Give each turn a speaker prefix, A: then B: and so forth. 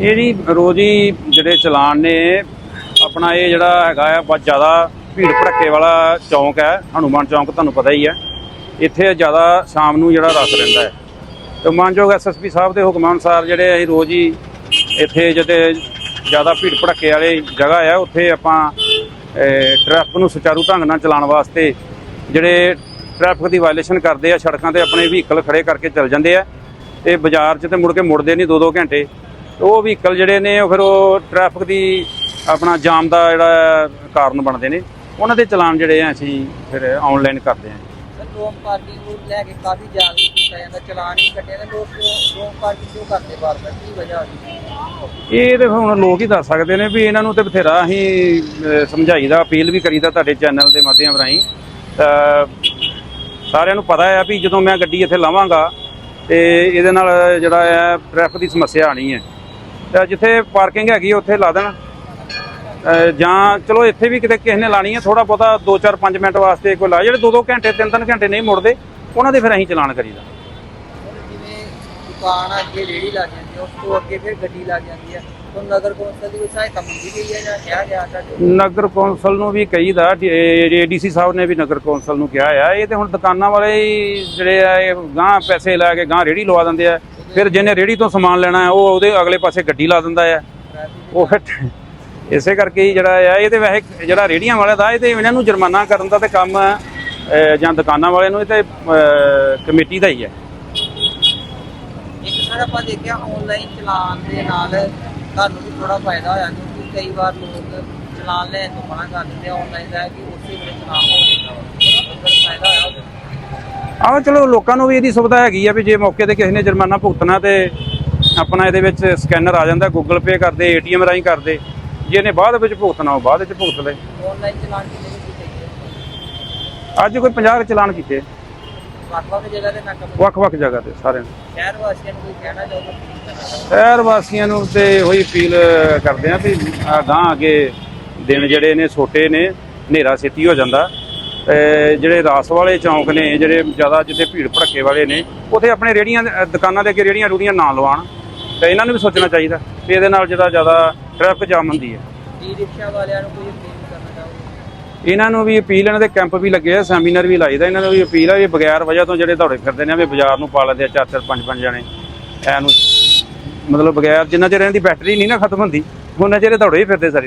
A: ਇਹ ਜੀ ਰੋਜ਼ ਹੀ ਜਿਹੜੇ ਚਲਾਨ ਨੇ, ਆਪਣਾ ਇਹ ਜਿਹੜਾ ਹੈਗਾ ਆ, ਬਹੁਤ ਜ਼ਿਆਦਾ ਭੀੜ ਭੜੱਕੇ ਵਾਲਾ ਚੌਂਕ ਹੈ, ਹਨੂਮਾਨ ਚੌਂਕ ਤੁਹਾਨੂੰ ਪਤਾ ਹੀ ਹੈ। ਇੱਥੇ ਜ਼ਿਆਦਾ ਸ਼ਾਮ ਨੂੰ ਜਿਹੜਾ ਰਸ ਰਹਿੰਦਾ ਹੈ। ਤੇ ਮਾਨਯੋਗ ਐਸਐਸਪੀ ਸਾਹਿਬ ਦੇ ਹੁਕਮਾਂ ਅਨੁਸਾਰ ਜਿਹੜੇ ਅਸੀਂ ਰੋਜ਼ ਹੀ ਇੱਥੇ ਜਿਹੜੇ ਜ਼ਿਆਦਾ ਭੀੜ ਭੜੱਕੇ ਵਾਲੇ ਜਗ੍ਹਾ ਆ, ਉੱਥੇ ਆਪਾਂ ਟ੍ਰੈਫਿਕ ਨੂੰ ਸੁਚਾਰੂ ਢੰਗ ਨਾਲ ਚਲਾਉਣ ਵਾਸਤੇ ਜਿਹੜੇ ਟ੍ਰੈਫਿਕ ਦੀ ਵਾਇਲੇਸ਼ਨ ਕਰਦੇ ਆ, ਸੜਕਾਂ ਤੇ ਆਪਣੇ ਵਹੀਕਲ ਖੜੇ ਕਰਕੇ ਚੱਲ ਜਾਂਦੇ ਆ। ਤੇ ਬਾਜ਼ਾਰ 'ਚ ਤੇ ਮੁੜ ਕੇ ਮੁੜਦੇ ਨਹੀਂ 2-2 ਘੰਟੇ। ਉਹ ਵਹੀਕਲ ਜਿਹੜੇ ਨੇ ਉਹ ਫਿਰ ਉਹ ਟ੍ਰੈਫਿਕ ਦੀ ਆਪਣਾ ਜਾਮ ਦਾ ਜਿਹੜਾ ਕਾਰਨ ਬਣਦੇ ਨੇ ਉਹਨਾਂ ਦੇ ਚਲਾਨ ਜਿਹੜੇ ਆ ਅਸੀਂ ਫਿਰ ਆਨਲਾਈਨ ਕਰਦੇ ਆ
B: ਸਰ ਰੋਮ ਪਾਰਕਿੰਗ ਨੂੰ ਲੈ ਕੇ ਕਾਫੀ ਜਾਗਰੂਕ ਕੀਤਾ ਜਾਂਦਾ ਚਲਾਨ ਹੀ ਕੱਟੇ ਨੇ ਲੋਕ ਰੋਮ ਪਾਰਕਿੰਗ ਕਿਉਂ ਕਰਦੇ ਬਾਰ-ਬਾਰ ਕੀ ਵਜ੍ਹਾ ਹੋਈ
A: ਇਹ ਤੇ ਹੁਣ ਲੋਕ ਹੀ ਦੱਸ ਸਕਦੇ ਨੇ ਵੀ ਇਹਨਾਂ ਨੂੰ ਤੇ ਬਥੇਰਾ ਅਸੀਂ ਸਮਝਾਈਦਾ ਅਪੀਲ ਵੀ ਕਰੀਦਾ ਤੁਹਾਡੇ ਚੈਨਲ ਦੇ ਮਾਧਿਅਮ ਰਾਹੀਂ। ਸਾਰਿਆਂ ਨੂੰ ਪਤਾ ਹੈ ਵੀ ਜਦੋਂ ਮੈਂ ਗੱਡੀ ਇੱਥੇ ਲਾਵਾਂਗਾ ਤੇ ਇਹਦੇ ਨਾਲ ਜਿਹੜਾ ਹੈ ਟ੍ਰੈਫਿਕ ਦੀ ਸਮੱਸਿਆ ਆਣੀ ਹੈ। ਜਿੱਥੇ ਪਾਰਕਿੰਗ ਹੈਗੀ ਉੱਥੇ ਲਾ ਦੇਣ। ਜਾਂ ਚਲੋ ਇੱਥੇ ਵੀ ਕਿਤੇ ਕਿਸੇ ਨੇ ਲਾਣੀ ਹੈ ਥੋੜਾ ਬਹੁਤਾ 2-4 5 ਮਿੰਟ ਵਾਸਤੇ ਕੋਈ ਲਾ ਜਿਹੜੇ 2-2 ਘੰਟੇ 3-3 ਘੰਟੇ ਨਹੀਂ ਮੁੜਦੇ ਉਹਨਾਂ ਦੇ ਫਿਰ ਅਸੀਂ ਚਲਾਨ ਕਰੀਦਾ।
B: ਹੁਣ ਜਿਵੇਂ ਦੁਕਾਨ ਅੱਗੇ ਰੇੜੀ ਲੱਗ ਜਾਂਦੀ ਹੈ ਉਸ ਤੋਂ ਅੱਗੇ ਫਿਰ ਗੱਡੀ ਲੱਗ ਜਾਂਦੀ ਹੈ ਤਾਂ ਨਗਰ ਕੌਂਸਲ ਦੀ ਕੋਈ ਸਹਾਇਤਾ ਮੰਗੀ ਗਈ ਹੈ ਜਾਂ ਕਿਹਾ ਗਿਆ ਤੁਹਾਡੇ
A: ਨਗਰ ਕੌਂਸਲ ਨੂੰ ਵੀ ਕਹੀਦਾ ਏਡੀਸੀ ਸਾਹਿਬ ਨੇ ਵੀ ਨਗਰ ਕੌਂਸਲ ਨੂੰ ਕਿਹਾ ਆ ਇਹ ਤੇ ਹੁਣ ਦੁਕਾਨਾਂ ਵਾਲੇ ਜਿਹੜੇ ਆ ਇਹ ਗਾਂ ਪੈਸੇ ਲੈ ਕੇ ਗਾਂ ਰੇੜੀ ਲਵਾ ਦਿੰਦੇ ਆ। ਫਿਰ ਜਿਹਨੇ ਰੇੜੀ ਤੋਂ ਸਮਾਨ ਲੈਣਾ ਹੈ ਉਹ ਉਹਦੇ ਅਗਲੇ ਪਾਸੇ ਗੱਡੀ ਲਾ ਦਿੰਦਾ ਆ ਉਹ ਫਿਰ ਇਸੇ ਕਰਕੇ ਹੀ ਜਿਹੜਾ ਆ ਇਹ ਤੇ ਵੈਸੇ ਜਿਹੜਾ ਰੇੜੀਆਂ ਵਾਲੇ ਦਾ ਇਹ ਤੇ ਇਹਨਾਂ ਨੂੰ ਜੁਰਮਾਨਾ ਕਰਨ ਦਾ ਤੇ ਕੰਮ ਅਹ, ਜਾਂ ਦੁਕਾਨਾਂ ਵਾਲੇ ਨੂੰ ਇਹ ਤੇ ਅਹ, ਕਮੇਟੀ ਦਾ ਹੀ ਹੈ।
B: ਇੱਕ ਸਰ ਆਪਾਂ ਦੇਖਿਆ ਆਨਲਾਈਨ ਚਲਾਨ ਦੇ ਨਾਲ ਤੁਹਾਨੂੰ ਵੀ ਥੋੜਾ ਫਾਇਦਾ ਹੋਇਆ ਕਿਉਂਕਿ ਕਈ ਵਾਰ ਲੋਕ ਚਲਾਨ ਲੈਣ ਤੋਂ ਮਨਾ ਕਰ ਦਿੰਦੇ ਆ ਆਨਲਾਈਨ ਦਾ ਹੈ ਕਿ ਉਸੇ ਵੇਲੇ ਚਲਾਨ ਹੋ ਜਾਂਦਾ ਵਾ। ਅਗਰ ਫਾਇਦਾ ਹੋਇਆ ਉਹਦੇ
A: ਆਹ ਚਲੋ ਲੋਕਾਂ ਨੂੰ ਵੀ ਇਹਦੀ ਸੁਵਿਧਾ ਹੈਗੀ ਆ ਵੀ ਜੇ ਮੌਕੇ ਤੇ ਕਿਸੇ ਨੇ ਜੁਰਮਾਨਾ ਭੁਗਤਣਾ ਤੇ ਆਪਣਾ ਇਹਦੇ ਵਿੱਚ ਸਕੈਨਰ ਆ ਜਾਂਦਾ ਗੂਗਲ ਪੇ ਕਰਦੇ ਏਟੀਐਮ ਰਾਹੀਂ ਕਰਦੇ। ਜੇ ਇਹਨੇ ਬਾਅਦ ਵਿੱਚ ਭੁਗਤਣਾ ਉਹ ਬਾਅਦ ਵਿੱਚ ਭੁਗਤ ਲੈ
B: ਆਨਲਾਈਨ ਚਲਾਨ ਕਿੰਨੇ ਵਿੱਚ ਚਾਹੀਦੇ
A: ਅੱਜ ਕੋਈ 50 ਚਲਾਨ ਕੀਤੇ।
B: ਵੱਖ-ਵੱਖ ਜਗ੍ਹਾ ਤੇ ਨਾਕਾ
A: ਵੱਖ-ਵੱਖ ਜਗ੍ਹਾ ਤੇ ਸਾਰਿਆਂ ਨੇ।
B: ਸ਼ਹਿਰ ਵਾਸੀਆਂ ਨੂੰ ਕੋਈ ਕਹਿਣਾ ਚਾਹੋਗੇ?
A: ਸ਼ਹਿਰ ਵਾਸੀਆਂ ਨੂੰ ਤੇ ਉਹੀ ਅਪੀਲ ਕਰਦੇ ਆ ਵੀ ਗਾਂ ਅੱਗੇ ਦਿਨ ਜਿਹੜੇ ਨੇ ਛੋਟੇ ਨੇ ਹਨੇਰਾ ਛੇਤੀ ਹੋ ਜਾਂਦਾ। ਜਿਹੜੇ ਰਾਸ ਵਾਲੇ ਚੌਂਕ ਨੇ ਜਿਹੜੇ ਜ਼ਿਆਦਾ ਜਿੱਥੇ ਭੀੜ ਭੜੱਕੇ ਵਾਲੇ ਨੇ ਉੱਥੇ ਆਪਣੇ ਰੇੜੀਆਂ ਦੁਕਾਨਾਂ ਦੇ ਅੱਗੇ ਰੇੜੀਆਂ ਰੂੜੀਆਂ ਨਾ ਲਵਾਉਣ। ਤੇ ਇਹਨਾਂ ਨੂੰ ਵੀ ਸੋਚਣਾ ਚਾਹੀਦਾ ਵੀ ਇਹਦੇ ਨਾਲ ਜਿਹੜਾ ਜ਼ਿਆਦਾ ਟ੍ਰੈਫਿਕ ਜਾਮ ਹੁੰਦੀ ਹੈ।
B: ਈ ਰਿਕਸ਼ਾ ਵਾਲਿਆਂ ਨੂੰ ਕੋਈ ਅਪੀਲ ਕਰਨਾ ਚਾਹੋਗੇ?
A: ਇਹਨਾਂ ਨੂੰ ਵੀ ਅਪੀਲ ਇਹਨਾਂ ਦੇ ਕੈਂਪ ਵੀ ਲੱਗੇ ਆ ਸੈਮੀਨਾਰ ਵੀ ਲਾਈਦਾ ਇਹਨਾਂ ਨੂੰ ਵੀ ਅਪੀਲ ਆ ਵੀ ਬਗੈਰ ਵਜ੍ਹਾ ਤੋਂ ਜਿਹੜੇ ਦੌੜੇ ਫਿਰਦੇ ਨੇ ਵੀ ਬਾਜ਼ਾਰ ਨੂੰ ਪਾ ਲੈਂਦੇ ਆ ਚਾਰ ਚਾਰ ਪੰਜ ਪੰਜ ਜਣੇ। ਐ ਨੂੰ ਮਤਲਬ ਬਗੈਰ ਜਿੰਨਾ ਚਿਰ ਇਹਨਾਂ ਦੀ ਬੈਟਰੀ ਨਹੀਂ ਨਾ ਖਤਮ ਹੁੰਦੀ ਉਹਨਾਂ ਚਿਰ ਦੌੜੇ ਹੀ ਫਿਰਦੇ ਸਾਰੇ।